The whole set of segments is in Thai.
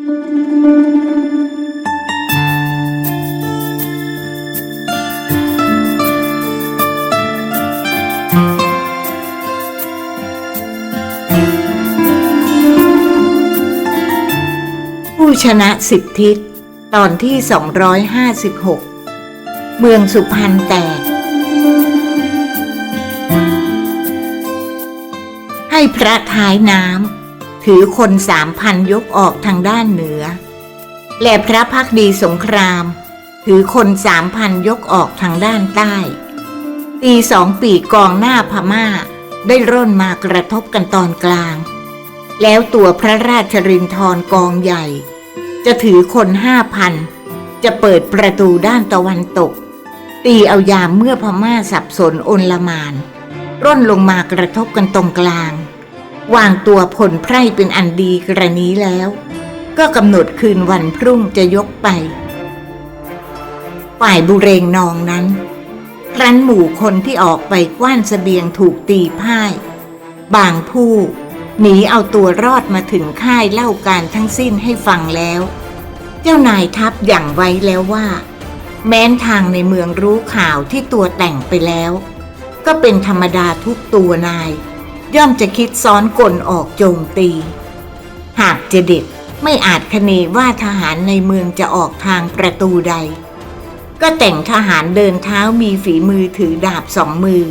ผู้ชนะสิบทิศตอนที่ 256 เมืองสุพรรณแตก ให้พระท้ายน้ำ ถือคนสามพันยกออกทางด้านเหนือ และพระพักดีสงคราม ถือคนสามพันยกออกทางด้านใต้ ตีสองปีกองหน้าพม่า ได้ร่นมากระทบกันตอนกลาง แล้วตัวพระราชรินทรกองใหญ่ จะถือคนห้าพันจะเปิดประตูด้านตะวันตก ตีเอายามเมื่อพม่าสับสนอนลมาน ร่นลงมากระทบกันตรงกลาง วางตัวผลไพร่เป็นอันดีกรณีแล้ว ก็กำหนดคืนวันพรุ่งจะยกไป ฝ่ายบุเรงนองนั้นครั้นหมู่คนที่ออกไปกว้านเสบียงถูกตีพ่าย บางผู้หนีเอาตัวรอดมาถึงค่ายเล่าการทั้งสิ้นให้ฟังแล้ว เจ้านายทัพอย่างไว้แล้วว่า แม้นทางในเมืองรู้ข่าวที่ตัวแต่งไปแล้ว ก็เป็นธรรมดาทุกตัวนาย ย่อมจะคิดซ้อนกลออกโจมตี หากจะเด็ดไม่อาจคเนว่าทหารในเมืองจะออกทางประตูใด ก็แต่งทหารเดินเท้ามีฝีมือถือดาบสองมือ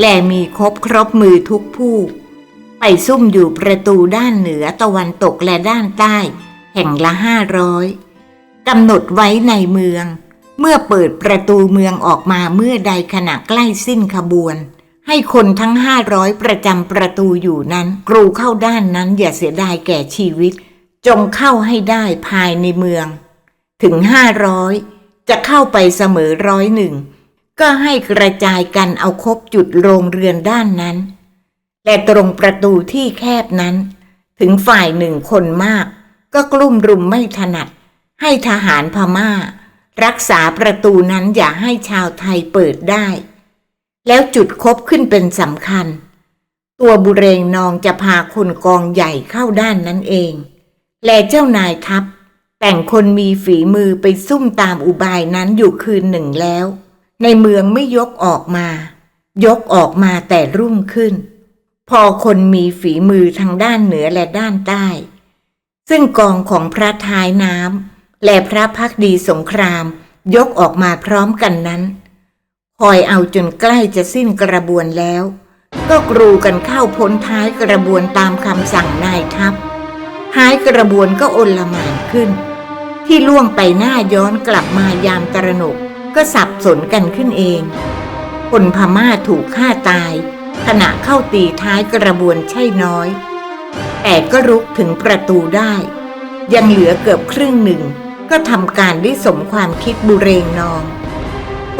และมีครบครบมือทุกผู้ ไปซุ่มอยู่ประตูด้านเหนือตะวันตกและด้านใต้ แห่งละห้าร้อยกำหนดไว้ในเมือง เมื่อเปิดประตูเมืองออกมาเมื่อใดขณะใกล้สิ้นขบวน ให้คนทั้งห้าร้อยประจำประตูอยู่นั้น กรูเข้าด้านนั้นอย่าเสียดายแก่ชีวิต จงเข้าให้ได้ภายในเมือง ถึงห้าร้อยจะเข้าไปเสมอร้อยหนึ่งก็ให้กระจายกันเอาคบจุดโรงเรือนด้านนั้นแต่ตรงประตูที่แคบนั้น ถึงฝ่ายหนึ่งคนมาก ก็กลุ่มรุมไม่ถนัด ให้ทหารพม่า รักษาประตูนั้นอย่าให้ชาวไทยเปิดได้ แล้วจุดคบขึ้นเป็นสำคัญ ตัวบุเรงนองจะพาคนกองใหญ่เข้าด้านนั้นเอง และเจ้านายทัพ แต่งคนมีฝีมือไปซุ่มตามอุบายนั้นอยู่คืนหนึ่งแล้ว ในเมืองไม่ยกออกมา ยกออกมาแต่รุ่งขึ้น พอคนมีฝีมือทางด้านเหนือและด้านใต้ ซึ่งกองของพระท้ายน้ำและพระพักดีสงครามยกออกมาพร้อมกันนั้น คอยเอาจนใกล้จะสิ้นกระบวนแล้ว ก็กรูกันเข้าพ้นท้ายกระบวนตามคำสั่งนายทัพท้ายกระบวนก็อลหม่านขึ้น ที่ล่วงไปหน้าย้อนกลับมายามตระหนกก็สับสนกันขึ้นเอง คนพม่าถูกฆ่าตาย ขณะเข้าตีท้ายกระบวนใช่น้อย แต่ก็รุกถึงประตูได้ ยังเหลือเกือบครึ่งหนึ่ง ก็ทำการได้สมความคิดบุเรงนอง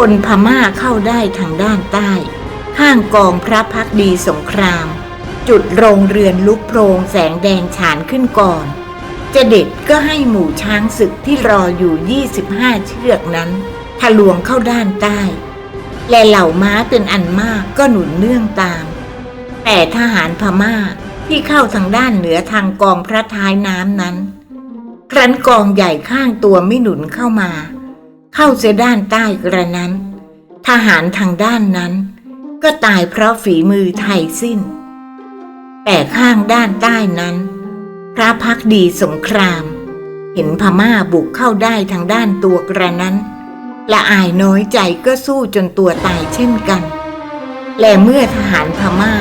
คนพม่าเข้าได้ทางด้านใต้ ข้างกองพระพักดีสงคราม จุดโรงเรือนลุกโพรงแสงแดงฉานขึ้นก่อนจะเด็ดก็ให้หมู่ช้างศึกที่รออยู่ 25 เชือกนั้นทะลวงเข้าด้านใต้ และเหล่าม้าเป็นอันมากก็หนุนเนื่องตาม แต่ทหารพม่าที่เข้าทางด้านเหนือทางกองพระท้ายน้ำนั้น ครั้นกองใหญ่ข้างตัวไม่หนุนเข้ามา เข้าเสียด้านใต้กระนั้น ทหารทางด้านนั้น ก็ตายเพราะฝีมือไทยสิ้น แต่ข้างด้านใต้นั้น พระพักดีสงคราม เห็นพม่าบุกเข้าได้ทางด้านตัวกระนั้นละอายน้อยใจก็สู้จนตัวตายเช่นกัน และเมื่อทหารพม่า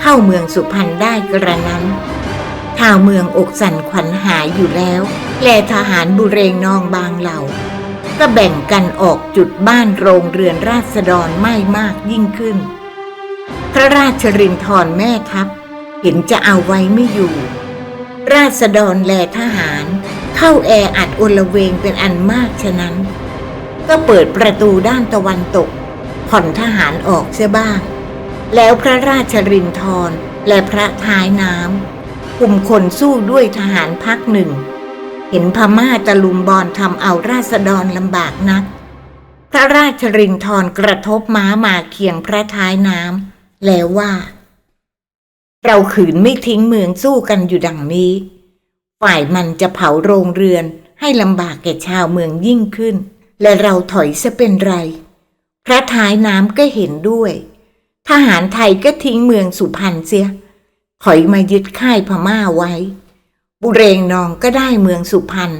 เข้าเมืองสุพรรณได้กระนั้นชาวเมืองอกสั่นขวัญหายอยู่แล้ว และทหารบุเรงนองบางเหล่า ก็แบ่งกันออกจุดบ้านโรงเรือนราษฎรไม่มากยิ่งขึ้น พระราชรินทรแม่ทัพ เห็นจะเอาไว้ไม่อยู่ ราษฎรแลทหาร เข้าแออัดอลเวงเป็นอันมากฉะนั้น ก็เปิดประตูด้านตะวันตก ผ่อนทหารออกเสียบ้าง แล้วพระราชรินทรและพระท้ายน้ำกลุ่มคนสู้ด้วยทหารพักหนึ่ง เห็นพม่าตะลุมบอลทำเอาราษฎรลำบากนัก พระราชรินทรกระทบม้ามาเคียงพระท้ายน้ำแล้วว่า เราขืนไม่ทิ้งเมืองสู้กันอยู่ดังนี้ ฝ่ายมันจะเผาโรงเรือนให้ลำบากแก่ชาวเมืองยิ่งขึ้น และเราถอยซะเป็นไร พระท้ายน้ำก็เห็นด้วย ทหารไทยก็ทิ้งเมืองสุพรรณเสียถอยมายึดค่ายพม่าไว้ บุเรงนองก็ได้เมืองสุพรรณ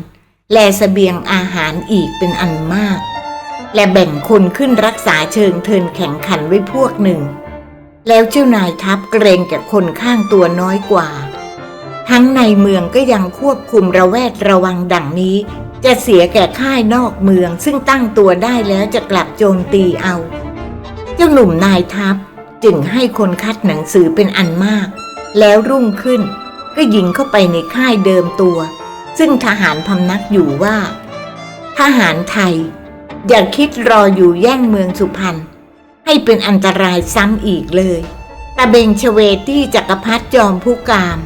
และเสบียงอาหารอีกเป็นอันมาก และแบ่งคนขึ้นรักษาเชิงเทินแข่งขันไว้พวกหนึ่ง แล้วเจ้านายทัพเกรงแก่คนข้างตัวน้อยกว่า ทั้งในเมืองก็ยังควบคุมระแวดระวังดังนี้ จะเสียแก่ค่ายนอกเมืองซึ่งตั้งตัวได้แล้วจะกลับโจมตีเอา เจ้าหนุ่มนายทัพจึงให้คนคัดหนังสือเป็นอันมาก แล้วรุ่งขึ้น ก็ยิงเข้าไปในค่ายเดิมตัว ซึ่งทหารพำนักอยู่ว่า ทหารไทย อย่าคิดรออยู่แย่งเมืองสุพรรณให้เป็นอันตรายซ้ำอีกเลยตาเบงชเวตี้จักรพรรดิจอมผู้กาม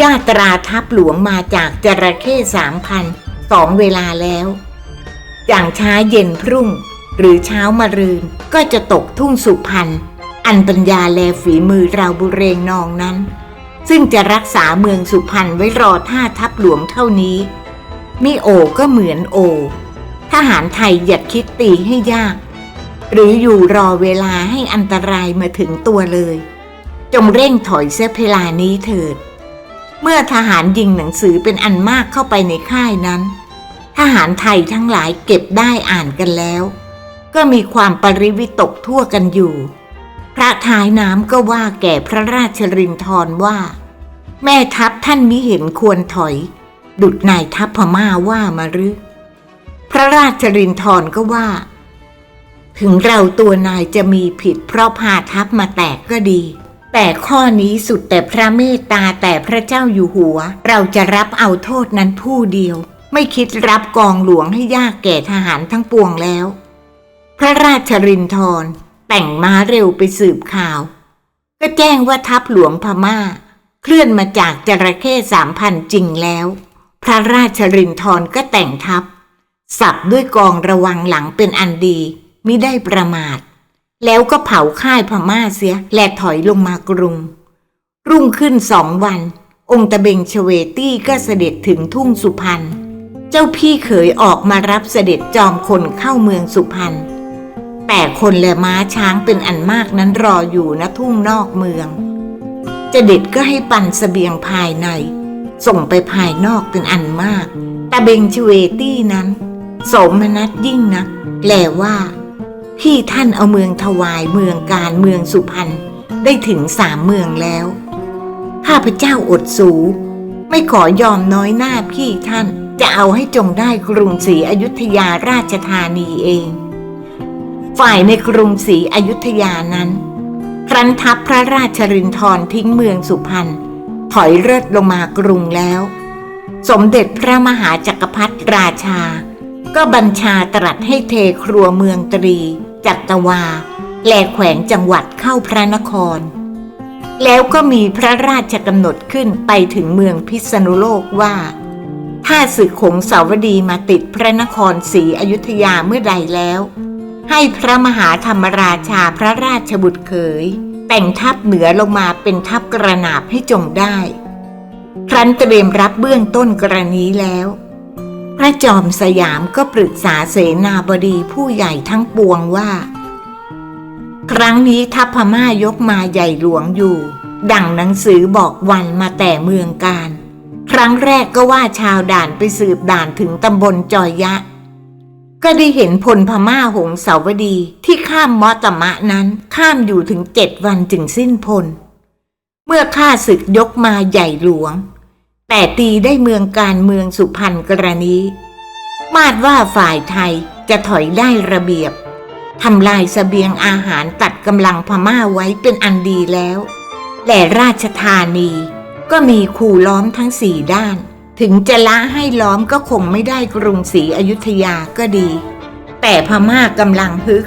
ญาตราทัพหลวงมาจากจระเข้สามพันสองเวลาแล้วอย่างช้าเย็นพรุ่ง หรือเช้ามารืนก็จะตกทุ่งสุพรรณอันปัญญาแลฝีมือเราบุเรงนองนั้น ซึ่งจะรักษาเมืองสุพรรณไว้รอท่าทัพหลวงเท่านี้ มิโอก็เหมือนโอ ทหารไทยอย่าคิดตีให้ยาก หรืออยู่รอเวลาให้อันตรายมาถึงตัวเลย จงเร่งถอยเสียเพลานี้เถิด เมื่อทหารยิงหนังสือเป็นอันมากเข้าไปในค่ายนั้น ทหารไทยทั้งหลายเก็บได้อ่านกันแล้ว ก็มีความปริวิตกทั่วกันอยู่ พระท้ายน้ำก็ว่าแก่พระราชรินทรว่า แม่ทัพท่านมิเห็นควรถอย ดุดนายทัพพม่าว่ามาหรือพระราชรินทรก็ว่า ถึงเราตัวนายจะมีผิดเพราะพาทัพมาแตกก็ดี แต่ข้อนี้สุดแต่พระเมตตาแต่พระเจ้าอยู่หัว เราจะรับเอาโทษนั้นผู้เดียว ไม่คิดรับกองหลวงให้ยากแก่ทหารทั้งปวงแล้ว พระราชรินทร แต่งม้าเร็วไปสืบข่าว ก็แจ้งว่าทัพหลวงพม่า เคลื่อนมาจากจระเข้สามพันจริงแล้ว พระราชรินทรก็แต่งทัพ สับด้วยกองระวังหลังเป็นอันดีมิได้ประมาท แล้วก็เผาค่ายพม่าเสีย และถอยลงมากรุง รุ่งขึ้นสองวัน องค์ตะเบงชเวตี้ก็เสด็จถึงทุ่งสุพรรณเจ้าพี่เขยออกมารับเสด็จจอมคนเข้าเมืองสุพรรณ แต่คนและม้าช้างเป็นอันมากนั้นรออยู่ณทุ่งนอกเมือง จะเด็ดก็ให้ปั่นเสบียงภายใน ส่งไปภายนอกเป็นอันมากตาเบงชเวตี้นั้น สมนัสยิ่งนักแปลว่าพี่ท่านเอาเมืองถวายเมืองการเมืองสุพรรณได้ถึงสามเมืองแล้ว ข้าพเจ้าอดสู ไม่ขอยอมน้อยหน้าพี่ท่านจะเอาให้จงได้กรุงศรีอยุธยาราชธานีเอง ฝ่ายในกรุงศรีอยุธยานั้น ครั้นทัพพระราชรินทรทิ้งเมืองสุพรรณถอยเลิดลงมากรุงแล้ว สมเด็จพระมหาจักรพรรดิราชา ก็บัญชาตรัสให้เทครัวเมืองตรี จัตวา แลแขวงจังหวัดเข้าพระนคร แล้วก็มีพระราชกำหนดขึ้นไปถึงเมืองพิษณุโลกว่า ถ้าศึกขงสาวดีมาติดพระนครศรีอยุธยาเมื่อใดแล้ว ให้พระมหาธรรมราชาพระราชบุตรเขย แต่งทัพเหนือลงมาเป็นทัพกระนาบให้จงได้ ครั้นเตรียมรับเบื้องต้นกรณีแล้ว พระจอมสยามก็ปรึกษาเสนาบดีผู้ใหญ่ทั้งปวงว่า ครั้งนี้ทัพพม่ายกมาใหญ่หลวงอยู่ ดังหนังสือบอกวันมาแต่เมืองการ ครั้งแรกก็ว่าชาวด่านไปสืบด่านถึงตำบลจอยยะ ก็ได้เห็นพลพม่าหงสาวดีที่ข้ามมอตมะนั้นข้ามอยู่ถึงเจ็ดวันจึงสิ้นพล เมื่อข้าศึกยกมาใหญ่หลวง แต่ตีได้เมืองการเมืองสุพรรณกรณี มาดว่าฝ่ายไทยจะถอยได้ระเบียบทำลายสเสบียงอาหารตัดกำลังพม่าไว้เป็นอันดีแล้วแต่ราชธานีก็มีขู่ล้อมทั้งสี่ด้าน ถึงจะละให้ล้อมก็คงไม่ได้กรุงศรีอยุธยาก็ดี แต่พม่ากำลังฮึก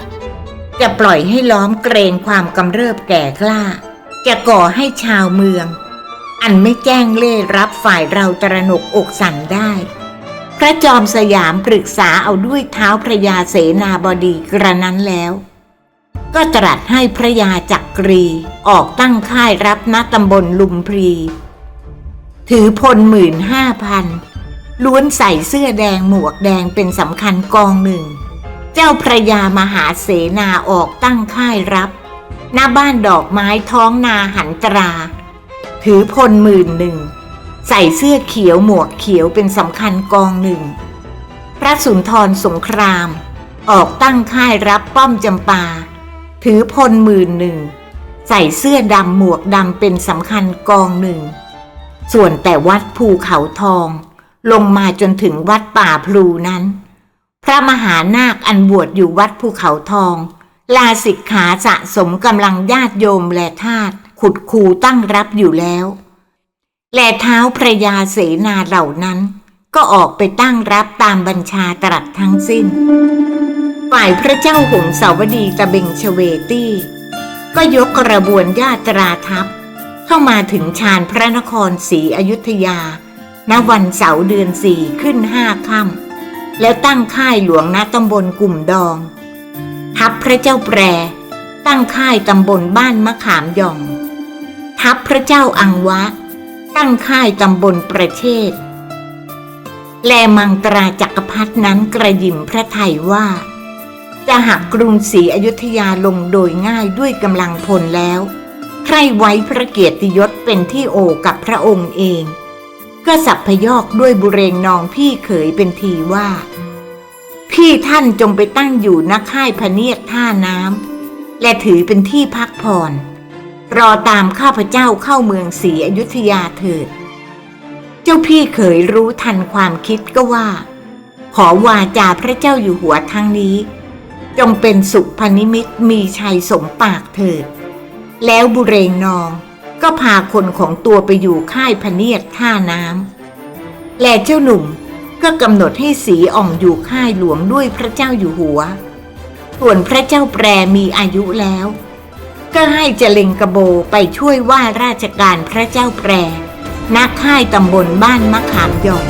จะปล่อยให้ล้อมเกรงความกำเริบแก่กล้า จะก่อให้ชาวเมือง อันไม่แจ้งเล่รับฝ่ายเราตระหนกอกสั่นได้ พระจอมสยามปรึกษาเอาด้วยเท้าพระยาเสนาบดีกระนั้นแล้ว ก็ตรัสให้พระยาจักรีออกตั้งค่ายรับณตำบลลุมพรี ถือพลหมื่นห้าพันล้วนใส่เสื้อแดงหมวกแดงเป็นสำคัญกองหนึ่ง เจ้าพระยามหาเสนาออกตั้งค่ายรับ หน้าบ้านดอกไม้ท้องนาหันตรา ถือพลหมื่นหนึ่ง ใส่เสื้อเขียวหมวกเขียวเป็นสำคัญกองหนึ่ง พระสุนทรสงคราม ออกตั้งค่ายรับป้อมจำปา ถือพลหมื่นหนึ่ง ใส่เสื้อดำหมวกดำเป็นสำคัญกองหนึ่ง ส่วนแต่วัดภูเขาทอง ลงมาจนถึงวัดป่าพลูนั้น พระมหานาคอันบวชอยู่วัดภูเขาทอง ลาสิกขาสะสมกำลังญาติโยมและทาสขุดคูตั้งรับอยู่แล้ว และเท้าพระยาเสนาเหล่านั้น ก็ออกไปตั้งรับตามบัญชาตรัสทั้งสิ้น ฝ่ายพระเจ้าหงสาวดีตะเบงชเวตี้ ก็ยกกระบวนญาตราทัพ เข้ามาถึงชานพระนครศรีอยุธยา ณ วันเสาร์เดือนสี่ขึ้นห้าค่ำแล้วตั้งค่ายหลวงณตำบลกลุ่มดอง ทัพพระเจ้าแปร ตั้งค่ายตำบลบ้านมะขามหย่อง ทัพพระเจ้าอังวะ ตั้งค่ายตำบลประเทศแลมังตราจักรพรรดนั้นกระยิมพระไทยว่า จะหักกรุงศรีอยุธยาลงโดยง่ายด้วยกำลังพลแล้ว ใครไว้พระเกียรติยศเป็นที่โอกับพระองค์เอง ก็สับพยอกด้วยบุเรงนองพี่เขยเป็นทีว่า พี่ท่านจงไปตั้งอยู่ณค่ายพะเนียดท่าน้ำและถือเป็นที่พักผ่อนรอตามข้าพเจ้าเข้าเมืองศรีอยุธยาเถิด เจ้าพี่เขยรู้ทันความคิดก็ว่า ขอวาจาพระเจ้าอยู่หัวทั้งนี้ จงเป็นสุพนิมิตมีชัยสมปากเถิด แล้วบุเรงนองก็พาคนของตัวไปอยู่ค่ายพเนียดท่าน้ำ และเจ้าหนุ่มก็กำหนดให้สีอ่องอยู่ค่ายหลวงด้วยพระเจ้าอยู่หัว ส่วนพระเจ้าแปรมีอายุแล้ว ก็ให้เจเลงกระโบไปช่วยว่าราชการพระเจ้าแปรณค่ายตำบลบ้านมะขามหย่อง